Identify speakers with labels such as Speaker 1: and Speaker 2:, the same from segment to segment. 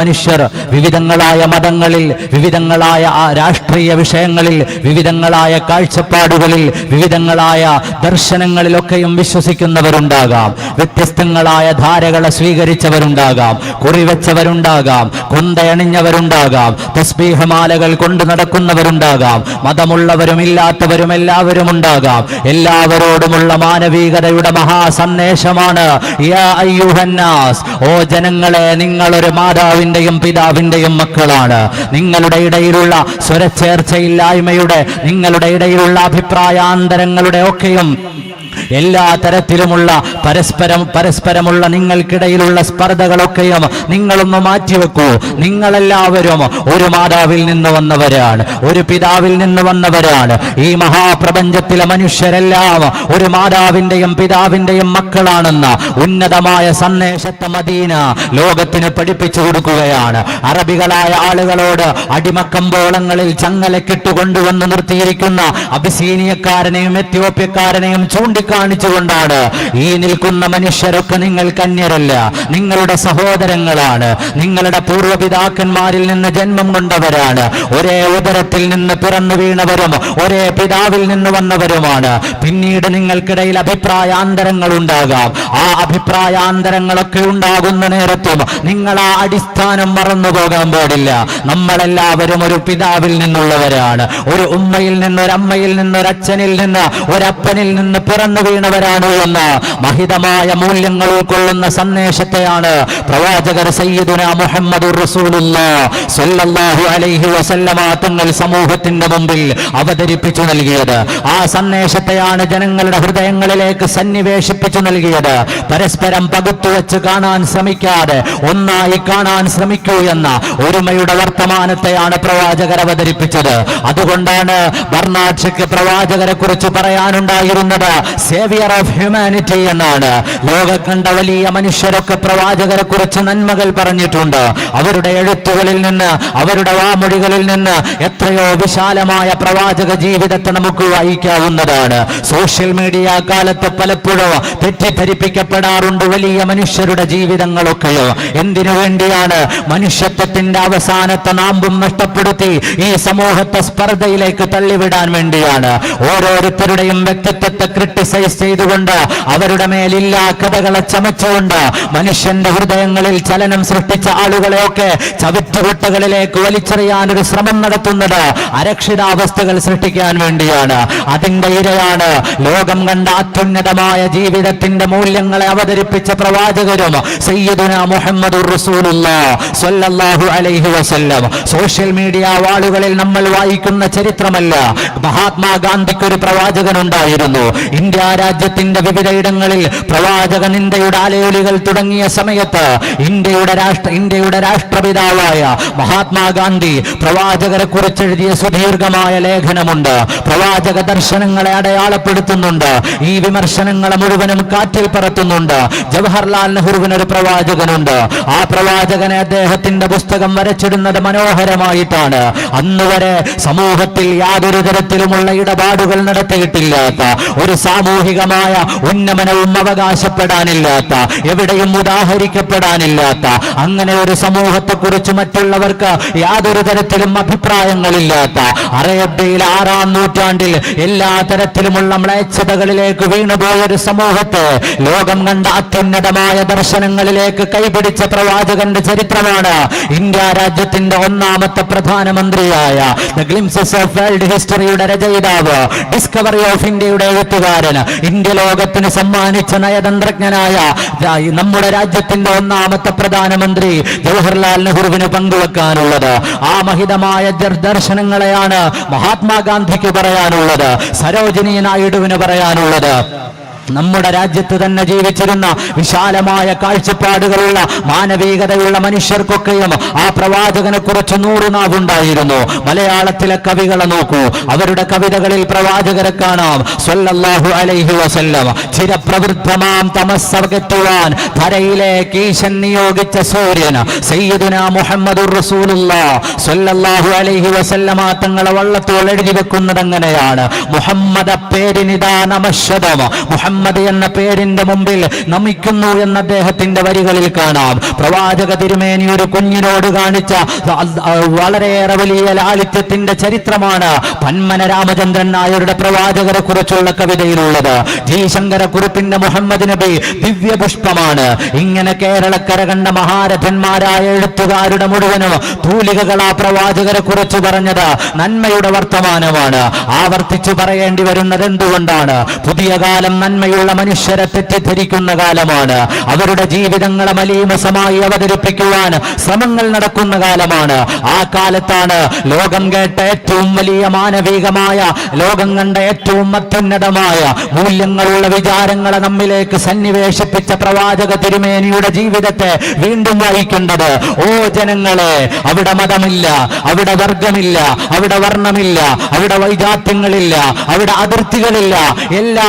Speaker 1: മനുഷ്യർ വിവിധങ്ങളായ മതങ്ങളിൽ വിവിധങ്ങളായ രാഷ്ട്രീയ വിഷയങ്ങളിൽ വിവിധങ്ങളായ കാഴ്ചപ്പാടുകളിൽ വിവിധങ്ങളായ ദർശനങ്ങളിലൊക്കെയും വിശ്വസിക്കുന്നവരുണ്ടാകാം. വ്യത്യസ്തങ്ങളായ ധാരകളെ സ്വീകരിച്ചവരുണ്ടാകാം. കുറിവെച്ചവരുണ്ടാകാം. കൊന്തയണിഞ്ഞവരുണ്ടാകാം. തസ്ബീഹമാലകൾ കൊണ്ടു നടക്കുന്നവരുണ്ടാകാം. മതമുള്ളവരും ഇല്ലാത്തവരും എല്ലാവരും ഉണ്ടാകാം എല്ലാവരോടുമുള്ള മാനവികതയുടെ മഹാസന്ദേശമാണ് ഓ ജനങ്ങളെ നിങ്ങളൊരു മാതാവിന്റെയും പിതാവിന്റെയും മക്കളാണ്. നിങ്ങളുടെ ഇടയിലുള്ള സ്വരച്ചേർച്ചയില്ലായ്മയുടെ നിങ്ങളുടെ ഇടയിലുള്ള അഭിപ്രായാന്തരങ്ങളുടെ ഒക്കെയും എല്ലാ തരത്തിലുമുള്ള പരസ്പരം പരസ്പരമുള്ള നിങ്ങൾക്കിടയിലുള്ള സ്പർദ്ധകളൊക്കെയും നിങ്ങളൊന്ന് മാറ്റിവെക്കൂ. നിങ്ങളെല്ലാവരും ഒരു മാതാവിൽ നിന്ന് വന്നവരാണ് ഒരു പിതാവിൽ നിന്ന് വന്നവരാണ്. ഈ മഹാപ്രപഞ്ചത്തിലെ മനുഷ്യരെല്ലാം ഒരു മാതാവിന്റെയും പിതാവിന്റെയും മക്കളാണെന്ന ഉന്നതമായ സന്ദേശത്തെ മദീന ലോകത്തിന് പഠിപ്പിച്ചു കൊടുക്കുകയാണ്. അറബികളായ ആളുകളോട് അടിമക്കമ്പോളങ്ങളിൽ ചങ്ങലക്കിട്ട് കൊണ്ടുവന്ന് നിർത്തിയിരിക്കുന്ന അബിസീനിയക്കാരനെയും എത്യോപ്യക്കാരനെയും ചൂണ്ടിക്കാണിച്ചുകൊണ്ടാണ് ഈ നിൽക്കുന്ന മനുഷ്യരൊക്കെ നിങ്ങൾ കന്യരല്ല നിങ്ങളുടെ സഹോദരങ്ങളാണ്. നിങ്ങളുടെ പൂർവപിതാക്കന്മാരിൽ നിന്ന് ജന്മം കൊണ്ടവരാണ്. ഒരേ ഉദരത്തിൽ നിന്ന് പിറന്നു വീണവരും ഒരേ പിതാവിൽ നിന്ന് വന്നവരുമാണ്. പിന്നീട് നിങ്ങൾക്കിടയിൽ അഭിപ്രായാന്തരങ്ങൾ ഉണ്ടാകാം. ആ അഭിപ്രായാന്തരങ്ങളൊക്കെ ഉണ്ടാകുന്ന നേരത്തും നിങ്ങൾ ആ അടിസ്ഥാനം മറന്നു പോകാൻ പാടില്ല. നമ്മളെല്ലാവരും ഒരു പിതാവിൽ നിന്നുള്ളവരാണ്. ഒരു ഉമ്മയിൽ നിന്ന് ഒരമ്മയിൽ നിന്ന് ഒരച്ഛനിൽ നിന്ന് ഒരപ്പനിൽ നിന്ന് പിറന്നു വീണവരാണ് എന്ന് മഹിതമായ മൂല്യങ്ങൾ ഉൾക്കൊള്ളുന്ന സന്ദേശത്തെയാണ് പ്രവാചകർ സയ്യിദുന മുഹമ്മദ് അലൈഹി വസല്ലമ തങ്ങൾ സമൂഹത്തിന്റെ മുമ്പിൽ അവതരിപ്പിച്ചു നൽകിയത്. ആ സന്ദേശത്തെയാണ് ജനങ്ങളുടെ ഹൃദയങ്ങളിലേക്ക് സന്നിവേശിപ്പിച്ചു നൽകിയത്. പരസ്പരം പകുത്തുവെച്ച് കാണാൻ ശ്രമിക്കാതെ ഒന്നായി കാണാൻ ശ്രമിക്കൂ എന്ന ഒരുമയുടെ വർത്തമാനത്തെയാണ് പ്രവാചകർ അവതരിപ്പിച്ചത്. അതുകൊണ്ടാണ് ബർണാക്ഷയ്ക്ക് പ്രവാചകരെ കുറിച്ച് പറയാനുണ്ടായിരുന്നത് സേവിയർ ഓഫ് ഹ്യൂമാനിറ്റി എന്നാണ്. ലോക കണ്ട വലിയ മനുഷ്യരൊക്കെ പ്രവാചകരെ കുറിച്ച് നന്മകൾ പറഞ്ഞിട്ടുണ്ട്. അവരുടെ എഴുത്തുകളിൽ നിന്ന് അവരുടെ വാമൊഴികളിൽ നിന്ന് എത്രയോ വിശാലമായ പ്രവാചക ജീവിതത്തെ നമുക്ക് വായിക്കാവുന്നതാണ്. സോഷ്യൽ മീഡിയ കാലത്ത് പലപ്പോഴും തെറ്റിദ്ധരിപ്പിക്കപ്പെടാറുണ്ട് വലിയ മനുഷ്യരുടെ ജീവിതങ്ങളൊക്കെയോ. എന്തിനു വേണ്ടിയാണ് മനുഷ്യത്വത്തിന്റെ അവസാനത്തെ നാമ്പും നഷ്ടപ്പെടുത്തി ഈ സമൂഹത്തെ സ്പർദ്ധയിലേക്ക് തള്ളിവിടാൻ വേണ്ടിയാണ്. ഓരോരുത്തരുടെയും വ്യക്തിത്വത്തെ ക്രിട്ടിസൈസ് ചെയ്തുകൊണ്ട് അവരുടെ മേലില്ലാ കഥകളെ ചമച്ചുകൊണ്ട് മനുഷ്യന്റെ ഹൃദയങ്ങളിൽ ചലനം സൃഷ്ടിച്ച ആളുകളെയൊക്കെ ചവിറ്റുകുട്ടകളിലേക്ക് വലിച്ചെറിയാൻ ഒരു ശ്രമം നടത്തുന്നത് അരക്ഷിതാവസ്ഥകൾ സൃഷ്ടിക്കാൻ വേണ്ടിയാണ്. അതിന്റെ ഇരയാണ് ലോകം കണ്ട അത്യുന്നതമായ ജീവിതത്തിന്റെ മൂല്യങ്ങളെ അവതരിപ്പിച്ച പ്രവാചകരും സയ്യിദുന മുഹമ്മദ് സല്ലല്ലാഹു അലൈഹി വസല്ലം. സോഷ്യൽ മീഡിയ വാളുകളിൽ നമ്മൾ വായിക്കുന്ന ചരിത്രമല്ല. മഹാത്മാഗാന്ധിക്ക് ഒരു പ്രവാചകൻ ഉണ്ടായിരുന്നു ഇന്ത്യ രാജ്യത്തിന്റെ വിവിധയിടങ്ങളിൽ പ്രവാചക നിന്ദയുടെ അലയൊലികൾ തുടങ്ങിയ സമയത്ത് ഇന്ത്യയുടെ രാഷ്ട്ര ഇന്ത്യയുടെ രാഷ്ട്രപിതാവായ മഹാത്മാഗാന്ധി പ്രവാചകരെ കുറിച്ചെഴുതിയ സുദീർഘമായ ലേഖനമുണ്ട്. പ്രവാചക ദർശനങ്ങളെ അടയാളപ്പെടുത്തുന്നുണ്ട്. ഈ വിമർശനങ്ങളെ മുഴുവനും കാറ്റിൽ പറത്തുന്നുണ്ട്. ജവഹർലാൽ നെഹ്റുവിന് ഒരു പ്രവാചകനുണ്ട്. ആ പ്രവാചകനെ അദ്ദേഹത്തിന്റെ പുസ്തകം വരച്ചിടുന്നത് മനോഹരമായിട്ടാണ്. അന്നുവരെ സമൂഹത്തിൽ യാതൊരു തരത്തിലുമുള്ള ഇടപാടുകൾ നടത്തിയിട്ടില്ലാത്ത ഒരു സാമൂഹികമായ ഉന്നമനവും അവകാശപ്പെടാനില്ലാത്ത എവിടെയും ഉദാഹരിക്കപ്പെടാനില്ലാത്ത അങ്ങനെ ഒരു സമൂഹത്തെക്കുറിച്ച് മറ്റുള്ളവർക്ക് യാതൊരു തരത്തിലും അഭിപ്രായങ്ങളില്ലാത്ത അറേബ്യയിൽ ആറാം നൂറ്റാണ്ടിൽ എല്ലാ തരത്തിലുമുള്ള മ്ലേച്ഛതകളിലേക്ക് വീണുപോയ ഒരു സമൂഹത്തെ ലോകം കണ്ട അത്യുന്നതമായ ദർശനങ്ങളിലേക്ക് കൈപിടിച്ച പ്രവാചകന്റെ ചരിത്രമാണ് ഇന്ത്യ രാജ്യത്തിന്റെ ഒന്നാമത്തെ പ്രധാനമന്ത്രിയായ ദ ഗ്ലിംസസ് ഓഫ് വേൾഡ് ഹിസ്റ്ററിയുടെ രചയിതാവ് ഡിസ്കവറി ഓഫ് ഇന്ത്യയുടെ എഴുത്തുകാരൻ. ഇന്ത്യ ലോകത്തിന് സമ്മാനിച്ച നയതന്ത്രജ്ഞനായ നമ്മുടെ രാജ്യത്തിന്റെ ഒന്നാമത്തെ പ്രധാനമന്ത്രി ജവഹർലാൽ നെഹ്റുവിന് പങ്കുവെക്കാനുള്ളത്. ആ മഹിതമായ ദർ- ദർശനങ്ങളെയാണ് മഹാത്മാഗാന്ധിക്ക് പറയാനുള്ളത്. സരോജിനി നായിഡുവിന് പറയാനുള്ളത്. നമ്മുടെ രാജ്യത്ത് തന്നെ ജീവിച്ചിരുന്ന വിശാലമായ കാഴ്ചപ്പാടുകളുള്ള മാനവികതയുള്ള മനുഷ്യർക്കൊക്കെയും ആ പ്രവാചകനെ കുറിച്ച് നൂറ് നാവുണ്ടായിരുന്നു. മലയാളത്തിലെ കവികളെ നോക്കൂ. അവരുടെ കവിതകളിൽ പ്രവാചകരെ കാണാം. സ്വല്ലല്ലാഹു അലൈഹി വസല്ലം. ചിരപ്രവൃദ്ധമാം തമസ്സകറ്റുവാൻ ധരയിലേക്ക് ഈശൻ നിയോഗിച്ച സൂര്യൻ. സയ്യിദുന മുഹമ്മദ് റസൂലുള്ള. സ്വല്ലല്ലാഹു അലൈഹി വസല്ലമ തങ്ങളെ വള്ളത്തോൾ എഴുതി വെക്കുന്നത് അങ്ങനെയാണ് മുഹമ്മദ പേരിനിതാ നമശതം മുഹമ്മദ് മുഹമ്മദ് എന്ന പേരിന്റെ മുമ്പിൽ നമിക്കുന്നു എന്ന അദ്ദേഹത്തിന്റെ വരികളിൽ കാണാം. പ്രവാചക തിരുമേനി ഒരു കുഞ്ഞിനോട് കാണിച്ച വളരെയേറെ വലിയ ലാളിത്യത്തിന്റെ ചരിത്രമാണ് പന്മന രാമചന്ദ്രൻ നായരുടെ പ്രവാചകരെ കുറിച്ചുള്ള കവിതയിലുള്ളത്. ജി ശങ്കരക്കുറുപ്പിന്റെ മുഹമ്മദ് നബി ദിവ്യപുഷ്പമാണ്. ഇങ്ങനെ കേരളക്കര കണ്ട മഹാരഥന്മാരായ എഴുത്തുകാരുടെ മുഴുവനും തൂലികകൾ ആ പ്രവാചകരെ കുറിച്ച് പറഞ്ഞത് നന്മയുടെ വർത്തമാനമാണ്. ആവർത്തിച്ചു പറയേണ്ടി വരുന്നത് എന്തുകൊണ്ടാണ് പുതിയ കാലം നന്മയുള്ള മനുഷ്യരെ തെറ്റിദ്ധരിക്കുന്ന കാലമാണ്. അവരുടെ ജീവിതങ്ങളെ മലീമസമായി അവതരിപ്പിക്കുവാൻ ശ്രമങ്ങൾ നടക്കുന്ന കാലമാണ്. ആ കാലത്താണ് ലോകം കേട്ട ഏറ്റവും വലിയ മാനവികമായ ലോകം കണ്ട ഏറ്റവും അത്യുന്നതമായ മൂല്യങ്ങളുള്ള വിചാരങ്ങളെ നമ്മിലേക്ക് സന്നിവേശിപ്പിച്ച പ്രവാചക തിരുമേനിയുടെ ജീവിതത്തെ വീണ്ടും വായിക്കേണ്ടത് ഓ ജനങ്ങളെ അവിടെ മതമില്ല അവിടെ വർഗമില്ല അവിടെ വർണമില്ല അവിടെ വൈജാത്യങ്ങളില്ല അവിടെ അതിർത്തികളില്ല എല്ലാ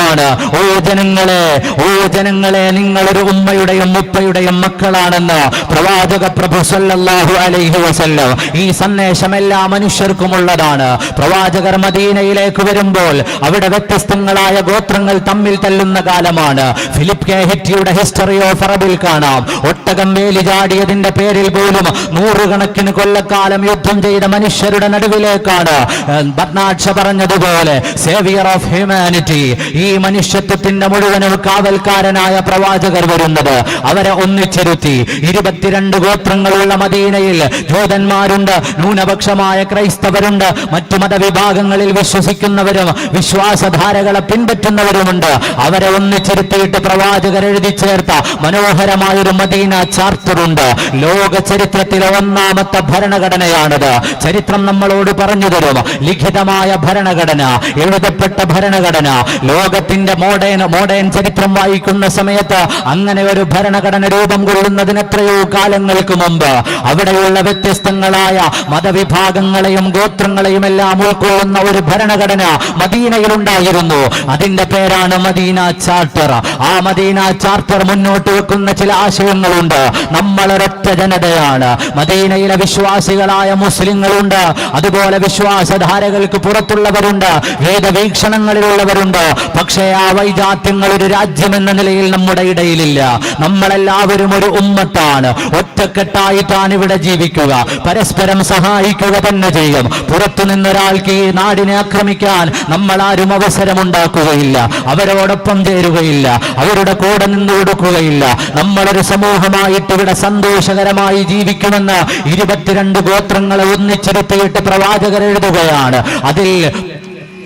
Speaker 1: മനുഷ്യരോടുമാണ് ഓ ജനങ്ങളെ ഓ ജനങ്ങളെ നിങ്ങളൊരു ഉമ്മയുടെയും മുപ്പയുടെയും മക്കളാണെന്ന് പ്രവാചക പ്രഭു സല്ലാഹു അലൈഹി വസല്ലം ഈ സന്ദേശം എല്ലാ മനുഷ്യർക്കുമുള്ളതാണ്. പ്രവാചകർ മദീനയിലേക്ക് വരുമ്പോൾ അവിടെ വ്യത്യസ്തങ്ങളായ ഗോത്രങ്ങൾ തമ്മിൽ തല്ലുന്ന കാലമാണ്. Philip K. ഹിറ്റിയുടെ ഹിസ്റ്ററി ഓഫ് അറബിൽ കാണാം. ഒട്ടകം വേലി ചാടിയതിന്റെ പേരിൽ പോലും നൂറുകണക്കിന് കൊല്ലക്കാലം യുദ്ധം ചെയ്ത മനുഷ്യരുടെ നടുവിലേക്കാണ് ഭർണാക്ഷ പറഞ്ഞതുപോലെ സേവിയർ ഓഫ് ഹ്യൂമാനിറ്റി. മനുഷ്യത്വത്തിന്റെ മുഴുവനും കാവൽക്കാരനായ പ്രവാചകർ വരുന്നത് അവരെ ഒന്നിച്ചിരുത്തി. ഇരുപത്തിരണ്ട് ഗോത്രങ്ങളുള്ള മദീനയിൽ ജൂതന്മാരുണ്ട് ന്യൂനപക്ഷമായ ക്രൈസ്തവരുണ്ട് മറ്റു മതവിഭാഗങ്ങളിൽ വിശ്വസിക്കുന്നവരും വിശ്വാസധാരകളെ പിൻപറ്റുന്നവരുമുണ്ട്. അവരെ ഒന്നിച്ചിരുത്തിയിട്ട് പ്രവാചകർ എഴുതി ചേർത്ത മനോഹരമായൊരു മദീന ചാർട്ടറുണ്ട്. ലോക ചരിത്രത്തിലെ ഒന്നാമത്തെ ഭരണഘടനയാണിത്. ചരിത്രം നമ്മളോട് പറഞ്ഞു തരും. ലിഖിതമായ ഭരണഘടന എഴുതപ്പെട്ട ഭരണഘടന ലോകത്തിന്റെ മോഡേൺ മോഡേൺ ചരിത്രം വായിക്കുന്ന സമയത്ത് അങ്ങനെ ഒരു ഭരണഘടന രൂപം കൊള്ളുന്നതിന് എത്രയോ കാലങ്ങൾക്ക് മുമ്പ് അവിടെയുള്ള വ്യത്യസ്തങ്ങളായ മതവിഭാഗങ്ങളെയും ഗോത്രങ്ങളെയും എല്ലാം ഉൾക്കൊള്ളുന്ന ഒരു ഭരണഘടന മദീനയിൽ ഉണ്ടായിരുന്നു അതിന്റെ പേരാണ് മദീന ചാർട്ടർ. ആ മദീന ചാർട്ടർ മുന്നോട്ട് വെക്കുന്ന ചില ആശയങ്ങളുണ്ട്. നമ്മൾ ഒരൊറ്റ ജനതയാണ്. മദീനയിലെ വിശ്വാസികളായ മുസ്ലിങ്ങളുണ്ട്. അതുപോലെ വിശ്വാസധാരകൾക്ക് പുറത്തുള്ളവരുണ്ട്. വേദവീക്ഷണങ്ങളിലുള്ളവരുണ്ട്. പക്ഷേ ആ വൈജാത്യങ്ങൾ ഒരു രാജ്യം എന്ന നിലയിൽ നമ്മുടെ ഇടയിലില്ല. നമ്മളെല്ലാവരും ഒരു ഉമ്മത്താണ്. ഒറ്റക്കെട്ടായിട്ടാണ് ഇവിടെ ജീവിക്കുക. പരസ്പരം സഹായിക്കുക തന്നെ ചെയ്യും. പുറത്തു നിന്നൊരാൾക്ക് ഈ നാടിനെ ആക്രമിക്കാൻ നമ്മൾ ആരും അവസരമുണ്ടാക്കുകയില്ല. അവരോടൊപ്പം ചേരുകയില്ല. അവരുടെ കൂടെ നിന്ന് കൊടുക്കുകയില്ല നമ്മളൊരു സമൂഹമായിട്ട് ഇവിടെ സന്തോഷകരമായി ജീവിക്കുമെന്ന് ഇരുപത്തിരണ്ട് ഗോത്രങ്ങളെ ഒന്നിച്ചിരുത്തിയിട്ട് പ്രവാചകർ എഴുതുകയാണ്. അതിൽ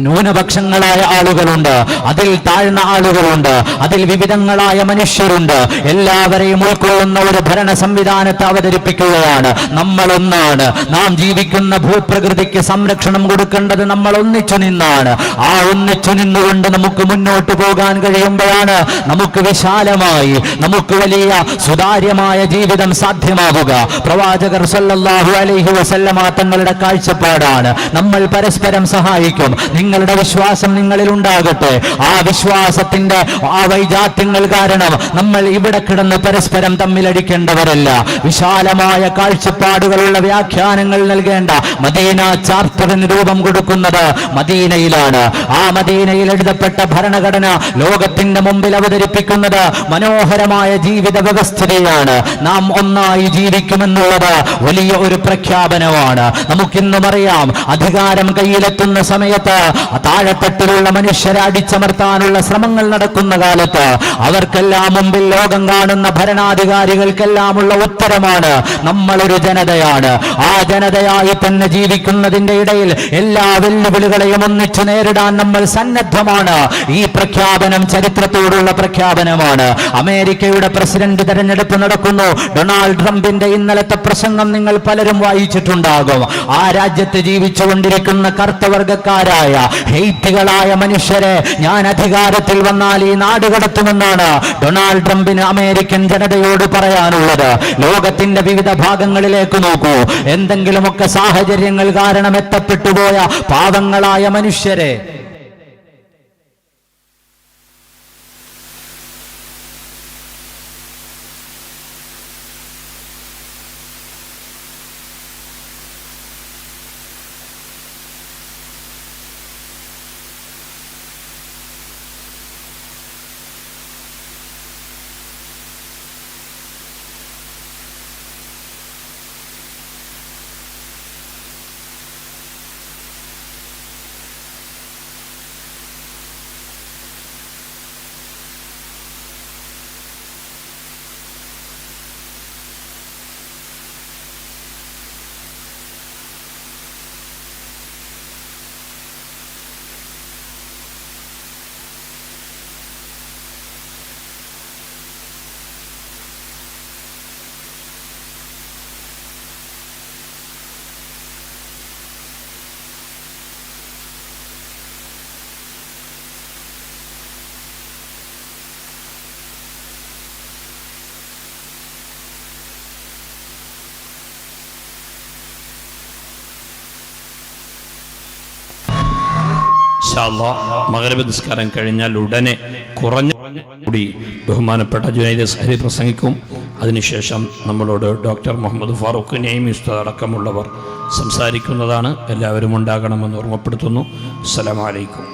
Speaker 1: ന്യൂനപക്ഷങ്ങളായ ആളുകളുണ്ട്. അതിൽ താഴ്ന്ന ആളുകളുണ്ട്. അതിൽ വിവിധങ്ങളായ മനുഷ്യരുണ്ട്. എല്ലാവരെയും ഉൾക്കൊള്ളുന്ന ഒരു ഭരണ സംവിധാനത്തെ അവതരിപ്പിക്കുകയാണ് നമ്മളൊന്നാണ്. നാം ജീവിക്കുന്ന ഭൂപ്രകൃതിക്ക് സംരക്ഷണം കൊടുക്കേണ്ടത് നമ്മൾ ഒന്നിച്ചു നിന്നാണ്. ആ ഒന്നിച്ചു നിന്നുകൊണ്ട് നമുക്ക് മുന്നോട്ട് പോകാൻ കഴിയുമ്പോഴാണ് നമുക്ക് വിശാലമായി നമുക്ക് വലിയ സുതാര്യമായ ജീവിതം സാധ്യമാവുക. പ്രവാചകർ സല്ലാഹു അലൈഹി വസല്ലമ തങ്ങളുടെ കാഴ്ചപ്പാടാണ്. നമ്മൾ പരസ്പരം സഹായിക്കും. നിങ്ങളുടെ വിശ്വാസം നിങ്ങളിൽ ഉണ്ടാകട്ടെ. ആ വിശ്വാസത്തിന്റെ ആ വൈജാത്യങ്ങൾ കാരണം നമ്മൾ ഇവിടെ കിടന്ന് പരസ്പരം തമ്മിലടിക്കേണ്ടവരല്ല വിശാലമായ കാഴ്ചപ്പാടുകളുള്ള വ്യാഖ്യാനങ്ങൾ നൽകേണ്ട മദീന ചാർട്ടറിന് രൂപം കൊടുക്കുന്നത് മദീനയിലാണ്. ആ മദീനയിൽ എഴുതപ്പെട്ട ഭരണഘടന ലോകത്തിന്റെ മുമ്പിൽ അവതരിപ്പിക്കുന്നത് മനോഹരമായ ജീവിത വ്യവസ്ഥിതിയാണ് നാം ഒന്നായി ജീവിക്കുമെന്നുള്ളത് വലിയ ഒരു പ്രഖ്യാപനമാണ്. നമുക്കിന്നും അറിയാം അധികാരം കയ്യിലെത്തുന്ന സമയത്ത് താഴെത്തട്ടിലുള്ള മനുഷ്യരെ അടിച്ചമർത്താനുള്ള ശ്രമങ്ങൾ നടക്കുന്ന കാലത്ത് അവർക്കെല്ലാം മുമ്പിൽ ലോകം കാണുന്ന ഭരണാധികാരികൾക്കെല്ലാമുള്ള ഉത്തരമാണ് നമ്മളൊരു ജനതയാണ്. ആ ജനതയായി തന്നെ ജീവിക്കുന്നതിന്റെ ഇടയിൽ എല്ലാ വെല്ലുവിളികളെയും ഒന്നിച്ചു നേരിടാൻ നമ്മൾ സന്നദ്ധമാണ്. ഈ പ്രഖ്യാപനം ചരിത്രത്തോടുള്ള പ്രഖ്യാപനമാണ്. അമേരിക്കയുടെ പ്രസിഡന്റ് തെരഞ്ഞെടുപ്പ് നടക്കുന്നു. ഡൊണാൾഡ് ട്രംപിന്റെ ഇന്നലത്തെ പ്രസംഗം നിങ്ങൾ പലരും വായിച്ചിട്ടുണ്ടാകും. ആ രാജ്യത്ത് ജീവിച്ചുകൊണ്ടിരിക്കുന്ന കർത്തവർഗക്കാരായ ഹെയ്റ്റുകളായ മനുഷ്യരെ ഞാൻ അധികാരത്തിൽ വന്നാൽ ഈ നാട് കടത്തുമെന്നാണ് ഡൊണാൾഡ് ട്രംപിന് അമേരിക്കൻ ജനതയോട് പറയാനുള്ളത്. ലോകത്തിന്റെ വിവിധ ഭാഗങ്ങളിലേക്ക് നോക്കൂ. എന്തെങ്കിലുമൊക്കെ സാഹചര്യങ്ങൾ കാരണം എത്തപ്പെട്ടുപോയ പാവങ്ങളായ മനുഷ്യരെ.
Speaker 2: ഇൻഷാല്ലാ മകരവ് നിസ്കാരം കഴിഞ്ഞാൽ ഉടനെ കുറഞ്ഞ കൂടി ബഹുമാനപ്പെട്ട ജുനൈദ് സഹരി പ്രസംഗിക്കും. അതിനുശേഷം നമ്മളോട് ഡോക്ടർ മുഹമ്മദ് ഫാറൂഖ് നെയ്മി ഉസ്താദ് അടക്കമുള്ളവർ സംസാരിക്കുന്നതാണ്. എല്ലാവരും ഉണ്ടാകണമെന്ന് ഓർമ്മപ്പെടുത്തുന്നു. അസ്സലാമലൈക്കും